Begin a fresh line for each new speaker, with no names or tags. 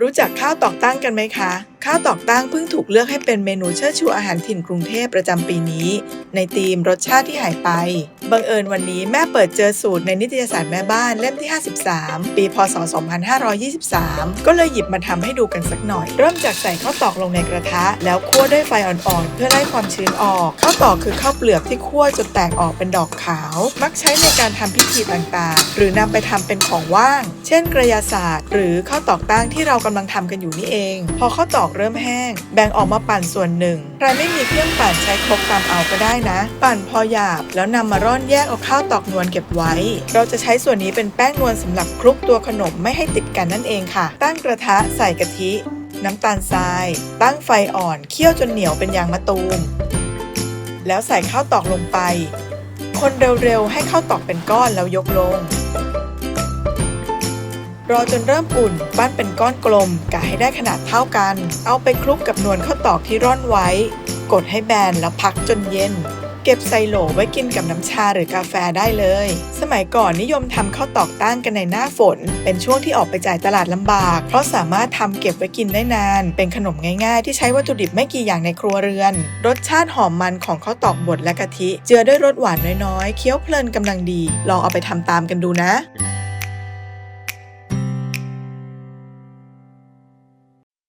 รู้จักข้าวตอกตั้งกันไหมคะข้าวตอกตั้งเพิ่งถูกเลือกให้เป็นเมนูเชิดชูอาหารถิ่นกรุงเทพประจำปีนี้ ในธีมรสชาติที่หายไป บังเอิญวันนี้แม่เปิดเจอสูตรในนิตยสารแม่บ้านเล่มที่ 53 ปีพศ 2523 ก็เลยหยิบมาทำให้ดูกันสักหน่อย เริ่มจากใส่ข้าวตอกลงในกระทะ แล้วคั่วด้วยไฟอ่อนๆ เพื่อไล่ความชื้นออก ข้าวตอกคือข้าวเปลือกที่คั่วจนแตกออกเป็นดอกขาว มักใช้ในการทำพิธีต่างๆ หรือนำไปทำเป็นของว่าง เช่น กระยาศาสตร์ หรือข้าวตอกตั้งที่เรากำลังทำกันอยู่นี่เอง พอข้าวตอกเริ่มแห้ง แบ่งออกมาปั่นส่วนหนึ่ง ใครไม่มีเครื่องปั่นใช้ครกตามเอาก็ได้นะ ปั่นพอหยาบแล้วนำมาร่อนแยกเอาข้าวตอกนวลเก็บไว้ เราจะใช้ส่วนนี้เป็นแป้งนวลสำหรับคลุกตัวขนมไม่ให้ติดกันนั่นเองค่ะ ตั้งกระทะใส่กะทิ น้ำตาลทราย ตั้งไฟอ่อนเคี่ยวจนเหนียวเป็นยางมะตูม แล้วใส่ข้าวตอกลงไป คนเร็วๆให้ข้าวตอกเป็นก้อนแล้วยกลง รอจนเริ่มอุ่น ปั้นเป็นก้อนกลมกะให้ได้ขนาดเท่ากัน เอาไปคลุกกับนวลข้าวตอกที่ร่อนไว้ กดให้แบนแล้วพักจนเย็น เก็บใส่โหลไว้กินกับน้ำชาหรือกาแฟได้เลย สมัยก่อนนิยมทำข้าวตอกตั้งกันในหน้าฝน เป็นช่วงที่ออกไปจ่ายตลาดลำบาก เพราะสามารถทำเก็บไว้กินได้นาน เป็นขนมง่ายๆ ที่ใช้วัตถุดิบไม่กี่อย่างในครัวเรือน รสชาติหอมมันของข้าวตอกบดและกะทิ เจือด้วยรสหวานน้อยๆ เคี้ยวเพลินกำลังดี ลองเอาไปทำตามกันดูนะ